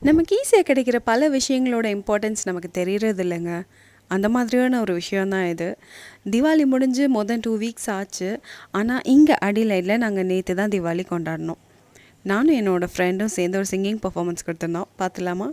நமக்கு ஈஸியாக கிடைக்கிற பல விஷயங்களோட இம்பார்ட்டன்ஸ் நமக்கு தெரியறது இல்லைங்க. அந்த மாதிரியான ஒரு விஷயந்தான் இது. திவாலி முடிஞ்சு மொதல் டூ வீக்ஸ் ஆச்சு. ஆனால் இங்கே அடிலைடில் நாங்கள் நேற்று தான் திவாலி கொண்டாடினோம். நானும் என்னோடய ஃப்ரெண்டும் சேர்ந்து ஒரு சிங்கிங் பர்ஃபார்மன்ஸ் கொடுத்துருந்தோம். பார்த்துலாமா?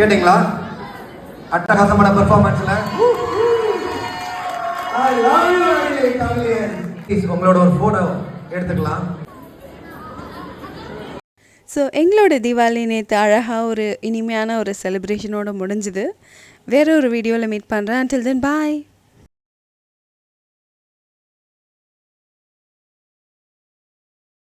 கேட்டிங்களா? அட்டகாசமான பெர்ஃபார்மன்ஸ்ல உங்களோட ஒரு போட்டோ எடுத்துக்கலாம். ஸோ எங்களோட தீபாவளி நேற்று அழகாக ஒரு இனிமையான ஒரு செலிப்ரேஷனோட முடிஞ்சுது. வேற ஒரு வீடியோவில் மீட் பண்ணுறேன் until then பாய்